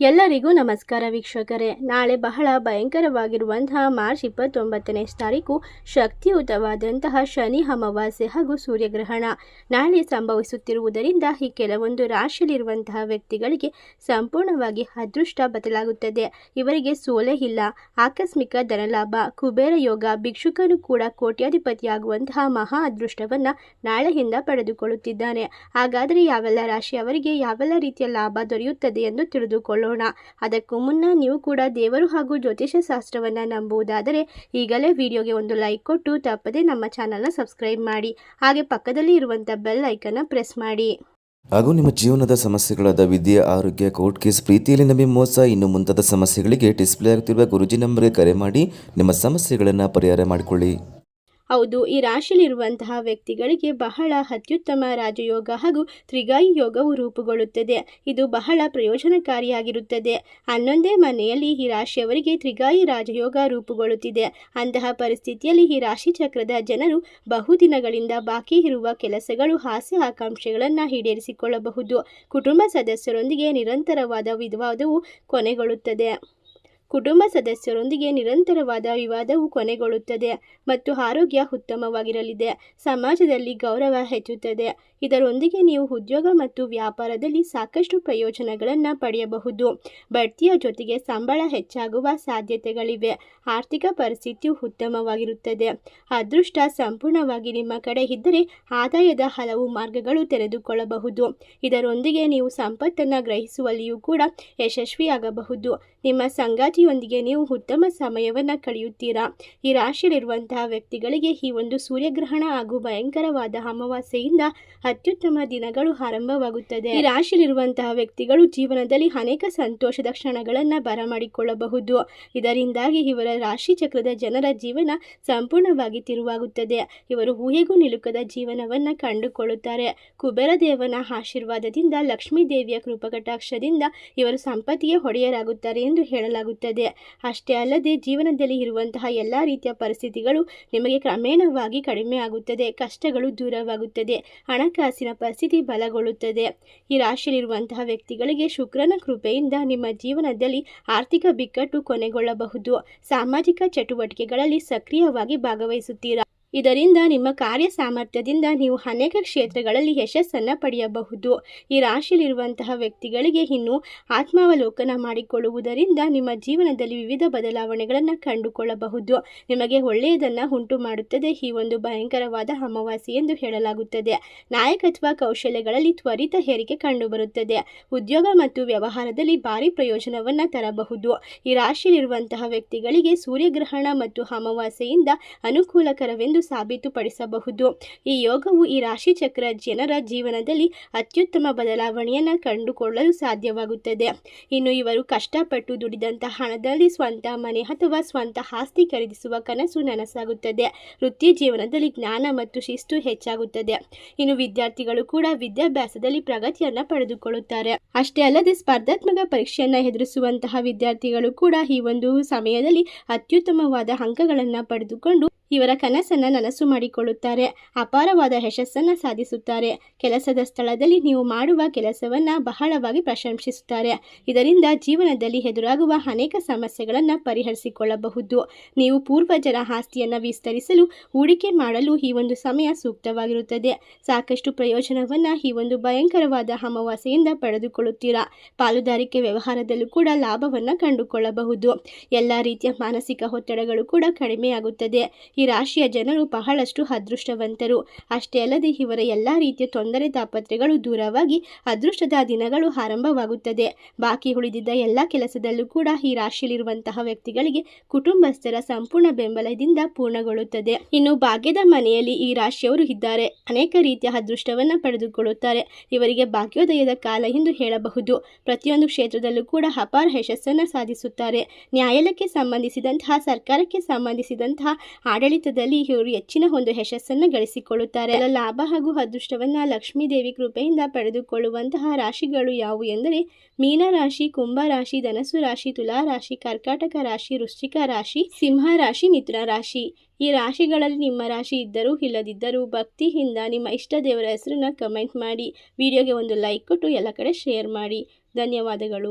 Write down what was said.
ಎಲ್ಲರಿಗೂ ನಮಸ್ಕಾರ ವೀಕ್ಷಕರೇ. ನಾಳೆ ಬಹಳ ಭಯಂಕರವಾಗಿರುವಂತಹ ಮಾರ್ಚ್ ಇಪ್ಪತ್ತೊಂಬತ್ತನೇ ತಾರೀಕು ಶಕ್ತಿಯುತವಾದಂತಹ ಶನಿ ಅಮಾವಾಸ್ಯೆ ಹಾಗೂ ಸೂರ್ಯಗ್ರಹಣ. ನಾಳೆ ಸಂಭವಿಸುತ್ತಿರುವುದರಿಂದ ಈ ಕೆಲವೊಂದು ರಾಶಿಯಲ್ಲಿರುವಂತಹ ವ್ಯಕ್ತಿಗಳಿಗೆ ಸಂಪೂರ್ಣವಾಗಿ ಅದೃಷ್ಟ ಬದಲಾಗುತ್ತದೆ. ಇವರಿಗೆ ಸೋಲೆ ಇಲ್ಲ, ಆಕಸ್ಮಿಕ ಧನಲಾಭ, ಕುಬೇರ ಯೋಗ ಭಿಕ್ಷುಕನು ಕೂಡ ಕೋಟ್ಯಾಧಿಪತಿಯಾಗುವಂತಹ ಮಹಾ ಅದೃಷ್ಟವನ್ನು ನಾಳೆಯಿಂದ ಪಡೆದುಕೊಳ್ಳುತ್ತಿದ್ದಾನೆ. ಹಾಗಾದರೆ ಯಾವೆಲ್ಲ ರಾಶಿಯವರಿಗೆ ಯಾವೆಲ್ಲ ರೀತಿಯ ಲಾಭ ದೊರೆಯುತ್ತದೆ ಎಂದು ತಿಳಿದುಕೊಳ್ಳೋಣ. ಅದಕ್ಕೂ ಮುನ್ನ ನೀವು ಕೂಡ ದೇವರು ಹಾಗೂ ಜ್ಯೋತಿಷ್ಯ ಶಾಸ್ತ್ರವನ್ನು ನಂಬುವುದಾದರೆ ಈಗಲೇ ವಿಡಿಯೋಗೆ ಒಂದು ಲೈಕ್ ಕೊಟ್ಟು ತಪ್ಪದೆ ನಮ್ಮ ಚಾನಲ್ನ ಸಬ್ಸ್ಕ್ರೈಬ್ ಮಾಡಿ. ಹಾಗೆ ಪಕ್ಕದಲ್ಲಿ ಇರುವಂಥ ಬೆಲ್ ಐಕನ್ನ ಪ್ರೆಸ್ ಮಾಡಿ. ಹಾಗೂ ನಿಮ್ಮ ಜೀವನದ ಸಮಸ್ಯೆಗಳಾದ ವಿದ್ಯೆ, ಆರೋಗ್ಯ ಕೋರ್ಟ್ ಕೇಸ್ ಪ್ರೀತಿಯಲ್ಲಿ ನಂಬಿ ಮೋಸ, ಇನ್ನು ಮುಂತಾದ ಸಮಸ್ಯೆಗಳಿಗೆ ಡಿಸ್ಪ್ಲೇ ಆಗ್ತಿರುವ ಗುರುಜಿ ನಂಬರ್ಗೆ ಕರೆ ಮಾಡಿ ನಿಮ್ಮ ಸಮಸ್ಯೆಗಳನ್ನು ಪರಿಹಾರ ಮಾಡಿಕೊಳ್ಳಿ. ಹೌದು, ಈ ರಾಶಿಯಲ್ಲಿರುವಂತಹ ವ್ಯಕ್ತಿಗಳಿಗೆ ಬಹಳ ಅತ್ಯುತ್ತಮ ರಾಜಯೋಗ ಹಾಗೂ ತ್ರಿಗಾಯಿ ಯೋಗವು ರೂಪುಗೊಳ್ಳುತ್ತದೆ. ಇದು ಬಹಳ ಪ್ರಯೋಜನಕಾರಿಯಾಗಿರುತ್ತದೆ. ಹನ್ನೊಂದೇ ಮನೆಯಲ್ಲಿ ಈ ರಾಶಿಯವರಿಗೆ ತ್ರಿಗಾಯಿ ರಾಜಯೋಗ ರೂಪುಗೊಳ್ಳುತ್ತಿದೆ. ಅಂತಹ ಪರಿಸ್ಥಿತಿಯಲ್ಲಿ ಈ ರಾಶಿ ಚಕ್ರದ ಜನರು ಬಹುದಿನಗಳಿಂದ ಬಾಕಿ ಇರುವ ಕೆಲಸಗಳು, ಹಾಸ್ಯ ಆಕಾಂಕ್ಷೆಗಳನ್ನು ಈಡೇರಿಸಿಕೊಳ್ಳಬಹುದು. ಕುಟುಂಬ ಸದಸ್ಯರೊಂದಿಗೆ ನಿರಂತರವಾದ ವಿವಾದವು ಕೊನೆಗೊಳ್ಳುತ್ತದೆ. ಕುಟುಂಬ ಸದಸ್ಯರೊಂದಿಗೆ ನಿರಂತರವಾದ ವಿವಾದವು ಕೊನೆಗೊಳ್ಳುತ್ತದೆ ಮತ್ತು ಆರೋಗ್ಯ ಉತ್ತಮವಾಗಿರಲಿದೆ. ಸಮಾಜದಲ್ಲಿ ಗೌರವ ಹೆಚ್ಚುತ್ತದೆ. ಇದರೊಂದಿಗೆ ನೀವು ಉದ್ಯೋಗ ಮತ್ತು ವ್ಯಾಪಾರದಲ್ಲಿ ಸಾಕಷ್ಟು ಪ್ರಯೋಜನಗಳನ್ನು ಪಡೆಯಬಹುದು. ಬಡ್ತಿಯ ಜೊತೆಗೆ ಸಂಬಳ ಹೆಚ್ಚಾಗುವ ಸಾಧ್ಯತೆಗಳಿವೆ. ಆರ್ಥಿಕ ಪರಿಸ್ಥಿತಿಯು ಉತ್ತಮವಾಗಿರುತ್ತದೆ. ಅದೃಷ್ಟ ಸಂಪೂರ್ಣವಾಗಿ ನಿಮ್ಮ ಕಡೆ ಇದ್ದರೆ ಆದಾಯದ ಹಲವು ಮಾರ್ಗಗಳು ತೆರೆದುಕೊಳ್ಳಬಹುದು. ಇದರೊಂದಿಗೆ ನೀವು ಸಂಪತ್ತನ್ನು ಗ್ರಹಿಸುವಲ್ಲಿಯೂ ಕೂಡ ಯಶಸ್ವಿಯಾಗಬಹುದು. ನಿಮ್ಮ ಸಂಗಾತಿಯೊಂದಿಗೆ ನೀವು ಉತ್ತಮ ಸಮಯವನ್ನು ಕಳೆಯುತ್ತೀರಾ? ಈ ರಾಶಿಯಲ್ಲಿರುವಂತಹ ವ್ಯಕ್ತಿಗಳಿಗೆ ಈ ಒಂದು ಸೂರ್ಯಗ್ರಹಣ ಹಾಗೂ ಭಯಂಕರವಾದ ಅಮಾವಾಸ್ಯೆಯಿಂದ ಅತ್ಯುತ್ತಮ ದಿನಗಳು ಆರಂಭವಾಗುತ್ತದೆ. ಈ ರಾಶಿಯಲ್ಲಿರುವಂತಹ ವ್ಯಕ್ತಿಗಳು ಜೀವನದಲ್ಲಿ ಅನೇಕ ಸಂತೋಷದ ಕ್ಷಣಗಳನ್ನು ಬರಮಾಡಿಕೊಳ್ಳಬಹುದು. ಇದರಿಂದಾಗಿ ಇವರ ರಾಶಿ ಚಕ್ರದ ಜನರ ಜೀವನ ಸಂಪೂರ್ಣವಾಗಿ ತಿರುವಾಗುತ್ತದೆ. ಇವರು ಊಹೆಗೂ ನಿಲುಕದ ಜೀವನವನ್ನು ಕಂಡುಕೊಳ್ಳುತ್ತಾರೆ. ಕುಬೇರ ದೇವನ ಆಶೀರ್ವಾದದಿಂದ ಲಕ್ಷ್ಮೀ ದೇವಿಯ ಕೃಪಕಟಾಕ್ಷದಿಂದ ಇವರು ಸಂಪತ್ತಿಗೆ ಹೊಡೆಯರಾಗುತ್ತಾರೆ ಎಂದು ಹೇಳಲಾಗುತ್ತದೆ. ಅಷ್ಟೇ ಅಲ್ಲದೆ ಜೀವನದಲ್ಲಿ ಇರುವಂತಹ ಎಲ್ಲ ರೀತಿಯ ಪರಿಸ್ಥಿತಿಗಳು ನಿಮಗೆ ಕ್ರಮೇಣವಾಗಿ ಕಡಿಮೆ ಆಗುತ್ತದೆ, ಕಷ್ಟಗಳು ದೂರವಾಗುತ್ತದೆ, ಹಣಕಾಸಿನ ಪರಿಸ್ಥಿತಿ ಬಲಗೊಳ್ಳುತ್ತದೆ. ಈ ರಾಶಿಯಲ್ಲಿರುವಂತಹ ವ್ಯಕ್ತಿಗಳಿಗೆ ಶುಕ್ರನ ಕೃಪೆಯಿಂದ ನಿಮ್ಮ ಜೀವನದಲ್ಲಿ ಆರ್ಥಿಕ ಬಿಕ್ಕಟ್ಟು ಕೊನೆಗೊಳ್ಳಬಹುದು. ಸಾಮಾಜಿಕ ಚಟುವಟಿಕೆಗಳಲ್ಲಿ ಸಕ್ರಿಯವಾಗಿ ಭಾಗವಹಿಸುತ್ತೀರಾ? ಇದರಿಂದ ನಿಮ್ಮ ಕಾರ್ಯ ಸಾಮರ್ಥ್ಯದಿಂದ ನೀವು ಅನೇಕ ಕ್ಷೇತ್ರಗಳಲ್ಲಿ ಯಶಸ್ಸನ್ನು ಪಡೆಯಬಹುದು. ಈ ರಾಶಿಯಲ್ಲಿರುವಂತಹ ವ್ಯಕ್ತಿಗಳಿಗೆ ಇನ್ನು ಆತ್ಮಾವಲೋಕನ ಮಾಡಿಕೊಳ್ಳುವುದರಿಂದ ನಿಮ್ಮ ಜೀವನದಲ್ಲಿ ವಿವಿಧ ಬದಲಾವಣೆಗಳನ್ನು ಕಂಡುಕೊಳ್ಳಬಹುದು. ನಿಮಗೆ ಒಳ್ಳೆಯದನ್ನು ಉಂಟು ಮಾಡುತ್ತದೆ. ಈ ಒಂದು ಭಯಂಕರವಾದ ಅಮಾವಾಸ್ಯೆ ಎಂದು ಹೇಳಲಾಗುತ್ತದೆ. ನಾಯಕತ್ವ ಕೌಶಲ್ಯಗಳಲ್ಲಿ ತ್ವರಿತ ಹೇರಿಕೆ ಕಂಡುಬರುತ್ತದೆ. ಉದ್ಯೋಗ ಮತ್ತು ವ್ಯವಹಾರದಲ್ಲಿ ಭಾರಿ ಪ್ರಯೋಜನವನ್ನು ತರಬಹುದು. ಈ ರಾಶಿಯಲ್ಲಿರುವಂತಹ ವ್ಯಕ್ತಿಗಳಿಗೆ ಸೂರ್ಯಗ್ರಹಣ ಮತ್ತು ಅಮಾವಾಸ್ಯೆಯಿಂದ ಅನುಕೂಲಕರವೆಂದು ಸಾಬೀತುಪಡಿಸಬಹುದು. ಈ ಯೋಗವು ಈ ರಾಶಿ ಚಕ್ರ ಜನರ ಜೀವನದಲ್ಲಿ ಅತ್ಯುತ್ತಮ ಬದಲಾವಣೆಯನ್ನು ಕಂಡುಕೊಳ್ಳಲು ಸಾಧ್ಯವಾಗುತ್ತದೆ. ಇನ್ನು ಇವರು ಕಷ್ಟಪಟ್ಟು ದುಡಿದಂತಹ ಹಣದಲ್ಲಿ ಸ್ವಂತ ಮನೆ ಅಥವಾ ಸ್ವಂತ ಆಸ್ತಿ ಖರೀದಿಸುವ ಕನಸು ನನಸಾಗುತ್ತದೆ. ವೃತ್ತಿ ಜೀವನದಲ್ಲಿ ಜ್ಞಾನ ಮತ್ತು ಶಿಸ್ತು ಹೆಚ್ಚಾಗುತ್ತದೆ. ಇನ್ನು ವಿದ್ಯಾರ್ಥಿಗಳು ಕೂಡ ವಿದ್ಯಾಭ್ಯಾಸದಲ್ಲಿ ಪ್ರಗತಿಯನ್ನು ಪಡೆದುಕೊಳ್ಳುತ್ತಾರೆ. ಅಷ್ಟೇ ಅಲ್ಲದೆ ಸ್ಪರ್ಧಾತ್ಮಕ ಪರೀಕ್ಷೆಯನ್ನು ಎದುರಿಸುವಂತಹ ವಿದ್ಯಾರ್ಥಿಗಳು ಕೂಡ ಈ ಒಂದು ಸಮಯದಲ್ಲಿ ಅತ್ಯುತ್ತಮವಾದ ಅಂಕಗಳನ್ನು ಪಡೆದುಕೊಂಡು ಇವರ ಕನಸನ್ನು ನನಸು ಮಾಡಿಕೊಳ್ಳುತ್ತಾರೆ, ಅಪಾರವಾದ ಯಶಸ್ಸನ್ನು ಸಾಧಿಸುತ್ತಾರೆ. ಕೆಲಸದ ಸ್ಥಳದಲ್ಲಿ ನೀವು ಮಾಡುವ ಕೆಲಸವನ್ನು ಬಹಳವಾಗಿ ಪ್ರಶಂಸಿಸುತ್ತಾರೆ. ಇದರಿಂದ ಜೀವನದಲ್ಲಿ ಎದುರಾಗುವ ಅನೇಕ ಸಮಸ್ಯೆಗಳನ್ನು ಪರಿಹರಿಸಿಕೊಳ್ಳಬಹುದು. ನೀವು ಪೂರ್ವಜರ ಆಸ್ತಿಯನ್ನು ವಿಸ್ತರಿಸಲು, ಹೂಡಿಕೆ ಮಾಡಲು ಈ ಒಂದು ಸಮಯ ಸೂಕ್ತವಾಗಿರುತ್ತದೆ. ಸಾಕಷ್ಟು ಪ್ರಯೋಜನವನ್ನು ಈ ಒಂದು ಭಯಂಕರವಾದ ಅಮಾವಾಸ್ಯೆಯಿಂದ ಪಡೆದುಕೊಳ್ಳುತ್ತೀರಾ? ಪಾಲುದಾರಿಕೆ ವ್ಯವಹಾರದಲ್ಲೂ ಕೂಡ ಲಾಭವನ್ನು ಕಂಡುಕೊಳ್ಳಬಹುದು. ಎಲ್ಲ ರೀತಿಯ ಮಾನಸಿಕ ಒತ್ತಡಗಳು ಕೂಡ ಕಡಿಮೆಯಾಗುತ್ತದೆ. ಈ ರಾಶಿಯ ಜನರು ಬಹಳಷ್ಟು ಅದೃಷ್ಟವಂತರು. ಅಷ್ಟೇ ಅಲ್ಲದೆ ಇವರ ಎಲ್ಲ ರೀತಿಯ ತೊಂದರೆ ತಾಪತ್ರೆಗಳು ದೂರವಾಗಿ ಅದೃಷ್ಟದ ದಿನಗಳು ಆರಂಭವಾಗುತ್ತದೆ. ಬಾಕಿ ಉಳಿದಿದ್ದ ಎಲ್ಲ ಕೆಲಸದಲ್ಲೂ ಕೂಡ ಈ ರಾಶಿಯಲ್ಲಿರುವಂತಹ ವ್ಯಕ್ತಿಗಳಿಗೆ ಕುಟುಂಬಸ್ಥರ ಸಂಪೂರ್ಣ ಬೆಂಬಲದಿಂದ ಪೂರ್ಣಗೊಳ್ಳುತ್ತದೆ. ಇನ್ನು ಭಾಗ್ಯದ ಮನೆಯಲ್ಲಿ ಈ ರಾಶಿಯವರು ಇದ್ದಾರೆ. ಅನೇಕ ರೀತಿಯ ಅದೃಷ್ಟವನ್ನು ಪಡೆದುಕೊಳ್ಳುತ್ತಾರೆ. ಇವರಿಗೆ ಭಾಗ್ಯೋದಯದ ಕಾಲ ಎಂದು ಹೇಳಬಹುದು. ಪ್ರತಿಯೊಂದು ಕ್ಷೇತ್ರದಲ್ಲೂ ಕೂಡ ಅಪಾರ ಯಶಸ್ಸನ್ನು ಸಾಧಿಸುತ್ತಾರೆ. ನ್ಯಾಯಾಲಯಕ್ಕೆ ಸಂಬಂಧಿಸಿದಂತಹ, ಸರ್ಕಾರಕ್ಕೆ ಸಂಬಂಧಿಸಿದಂತಹ ಆಡಳಿತದಲ್ಲಿ ಇವರು ಹೆಚ್ಚಿನ ಒಂದು ಯಶಸ್ಸನ್ನು ಗಳಿಸಿಕೊಳ್ಳುತ್ತಾರೆ. ಲಾಭ ಹಾಗೂ ಅದೃಷ್ಟವನ್ನು ಲಕ್ಷ್ಮೀ ದೇವಿ ಕೃಪೆಯಿಂದ ಪಡೆದುಕೊಳ್ಳುವಂತಹ ರಾಶಿಗಳು ಯಾವುವು ಎಂದರೆ, ಮೀನ ರಾಶಿ, ಕುಂಭ ರಾಶಿ ಧನಸು ರಾಶಿ, ತುಲಾ ರಾಶಿ, ಕರ್ಕಾಟಕ ರಾಶಿ, ವೃಶ್ಚಿಕ ರಾಶಿ, ಸಿಂಹ ರಾಶಿ ಮಿತ್ರ ರಾಶಿ. ಈ ರಾಶಿಗಳಲ್ಲಿ ನಿಮ್ಮ ರಾಶಿ ಇದ್ದರೂ ಇಲ್ಲದಿದ್ದರೂ ಭಕ್ತಿಯಿಂದ ನಿಮ್ಮ ಇಷ್ಟ ದೇವರ ಹೆಸರನ್ನ ಕಮೆಂಟ್ ಮಾಡಿ. ವಿಡಿಯೋಗೆ ಒಂದು ಲೈಕ್ ಕೊಟ್ಟು ಎಲ್ಲ ಕಡೆ ಶೇರ್ ಮಾಡಿ. ಧನ್ಯವಾದಗಳು.